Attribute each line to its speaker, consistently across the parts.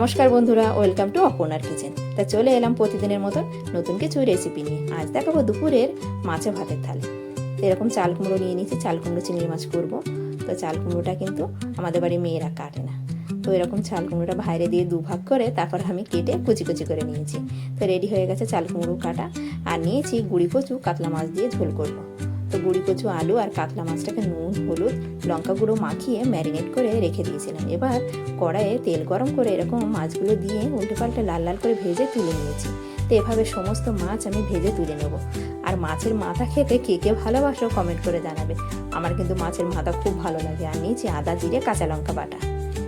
Speaker 1: নমস্কার বন্ধুরা, welcome to অপর্ণার kitchen. তা চলে এলাম প্রতিদিনের মতন নতুন কিছু রেসিপি নিয়ে। আজ দেখাবো দুপুরের মাছে ভাতের থালে। এরকম চাল কুমড়ো নিয়ে নিয়েছি, চাল কুমড়ো চিংড়ি মাছ করব। তো চাল কুমড়োটা কিন্তু আমাদের বাড়ি মেয়েরা কাটে না। তো এরকম চাল কুমড়োটা বাইরে দিয়ে দুভাগ করে তারপর আমি কেটে কুচি কুচি করে নিয়েছি। তো রেডি হয়ে গেছে চাল কুমড়ো কাটা। আর নিয়েছি গুড়ি কচু, কাতলা মাছ দিয়ে ঝোল করব। তো গুড়ি, কচু, আলু আর কাতলা মাছটাকে নুন, হলুদ, লঙ্কা গুঁড়ো মাখিয়ে ম্যারিনেট করে রেখে দিয়েছিলাম। এবার কড়াইয়ে তেল গরম করে এরকম মাছগুলো দিয়ে উল্টে পাল্টে লাল লাল করে ভেজে তুলে নিয়েছি। তো এভাবে সমস্ত মাছ আমি ভেজে তুলে নেব। আর মাছের মাথা খেতে কে কে ভালোবাসো কমেন্ট করে জানাবে। আমার কিন্তু মাছের মাথা খুব ভালো লাগে। আর নিয়েছি আদা, জিরে, কাঁচা লঙ্কা বাটা।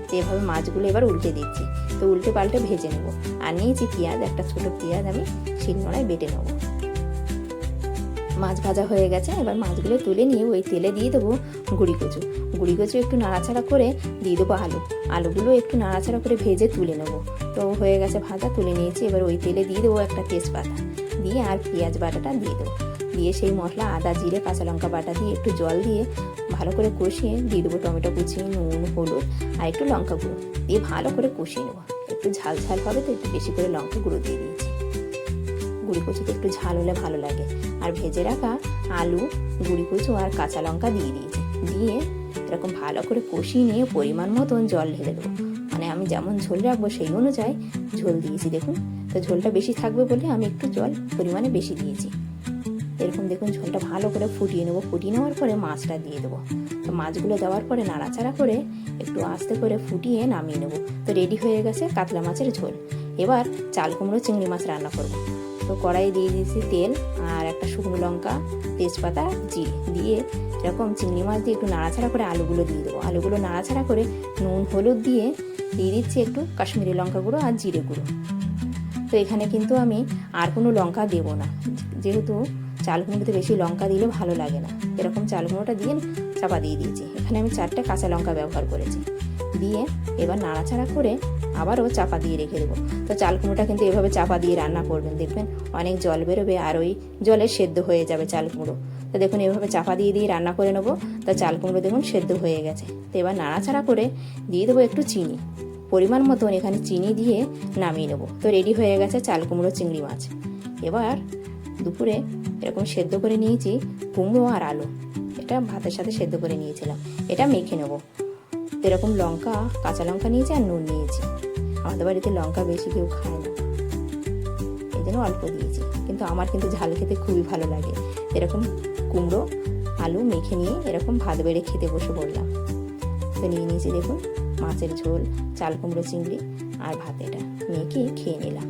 Speaker 1: তো এভাবে মাছগুলো এবার উল্টে দিচ্ছি। তো উল্টে পাল্টে ভেজে নেব। আর নিয়েছি পেঁয়াজ, একটা ছোটো পেঁয়াজ আমি শিলনোড়ায় বেটে নেব। মাছ ভাজা হয়ে গেছে, এবার মাছগুলো তুলে নিয়ে ওই তেলে দিয়ে দেবো গুড়ি কচু। গুড়ি কচু একটু নাড়াচাড়া করে দিয়ে দেবো আলু। আলুগুলো একটু নাড়াচাড়া করে ভেজে তুলে নেব। তো হয়ে গেছে ভাজা, তুলে নিয়েছি, এবার ওই তেলে দিয়ে দেবো একটা তেজপাতা। দিয়ে আর পেঁয়াজ বাটাটা দিয়ে দেবো। দিয়ে সেই মশলা, আদা, জিরে, কাঁচা লঙ্কা বাটা দিয়ে একটু জল দিয়ে ভালো করে কষিয়ে দিয়ে দেবো টমেটো কুচি, নুন, হলুদ আর একটু লঙ্কা গুঁড়ো। দিয়ে ভালো করে কষিয়ে নেব। একটু ঝাল ঝাল হবে তো, একটু বেশি করে লঙ্কা গুঁড়ো দিয়ে দিয়েছি। গুঁড়ি কচুতে একটু ঝাল হলে ভালো লাগে। আর ভেজে রাখা আলু, গুঁড়ি কচু আর কাঁচা লঙ্কা দিয়ে দিয়েছি। দিয়ে এরকম ভালো করে কষিয়ে নিয়ে পরিমাণ মতন জল ঢেলে দেবো। মানে আমি যেমন ঝোল রাখব সেই অনুযায়ী ঝোল দিয়েছি, দেখুন। তো ঝোলটা বেশি থাকবে বলে আমি একটু জল পরিমাণে বেশি দিয়েছি। এরকম দেখুন ঝোলটা ভালো করে ফুটিয়ে নেব। ফুটিয়ে নেওয়ার পরে মাছটা দিয়ে দেবো। তো মাছগুলো দেওয়ার পরে নাড়াচাড়া করে একটু আস্তে করে ফুটিয়ে নামিয়ে নেব। তো রেডি হয়ে গেছে কাতলা মাছের ঝোল। এবার চাল কুমড়ো চিংড়ি মাছ রান্না করব। তো কড়াই দিয়ে দিয়েছি তেল আর একটা শুকনো লঙ্কা, তেজপাতা, জিরে। দিয়ে এরকম চিংড়ি মাছ দিয়ে একটু নাড়াচাড়া করে আলুগুলো দিয়ে দেবো। আলুগুলো নাড়াচাড়া করে নুন, হলুদ দিয়ে দিয়ে দিচ্ছি একটু কাশ্মীরি লঙ্কা গুঁড়ো আর জিরে গুঁড়ো। তো এখানে কিন্তু আমি আর কোনো লঙ্কা দেবো না। যেহেতু চাল কুমড়োতে বেশি লঙ্কা দিলে ভালো লাগে না। এরকম চাল কুমড়োটা দিয়ে চাপা দিয়ে দিয়েছি। এখানে আমি চারটে কাঁচা লঙ্কা ব্যবহার করেছি। দিয়ে এবার নাড়াচাড়া করে আবারও চাপা দিয়ে রেখে দেবো। তো চাল কুমড়োটা কিন্তু এভাবে চাপা দিয়ে রান্না করবেন, দেখবেন অনেক জল বেরোবে আর ওই জলে সেদ্ধ হয়ে যাবে চাল কুমড়ো। তো দেখুন এভাবে চাপা দিয়ে দিয়ে রান্না করে নেব। তো চাল কুমড়ো দেখুন সেদ্ধ হয়ে গেছে। তো এবার নাড়াচাড়া করে দিয়ে দেবো একটু চিনি। পরিমাণ মতন এখানে চিনি দিয়ে নামিয়ে নেব। তো রেডি হয়ে গেছে চাল কুমড়ো চিংড়ি মাছ। এবার দুপুরে এরকম সেদ্ধ করে নিয়েছি কুমড়ো আর আলু। এটা ভাতের সাথে সেদ্ধ করে নিয়েছিলাম। এটা মেখে নেব। এরকম লঙ্কা, কাঁচা লঙ্কা নিয়েছি আর নুন নিয়েছি। আমাদের বাড়িতে লঙ্কা বেশি কেউ খায় না। এই জন্য অল্প দিয়েছি। কিন্তু আমার কিন্তু ঝাল খেতে খুবই ভালো লাগে। এরকম কুমড়ো, আলু মেখে নিয়ে এরকম ভাত বেড়ে খেতে বসে পড়লাম। তো নিয়ে নিয়েছি দেখুন, মাছের ঝোল, চাল, কুমড়ো, চিংড়ি আর ভাত এটা। মেখে খেয়ে নিলাম।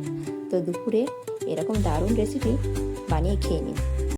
Speaker 1: তো দুপুরে এরকম দারুণ রেসিপি বানিয়ে খেয়ে নিন।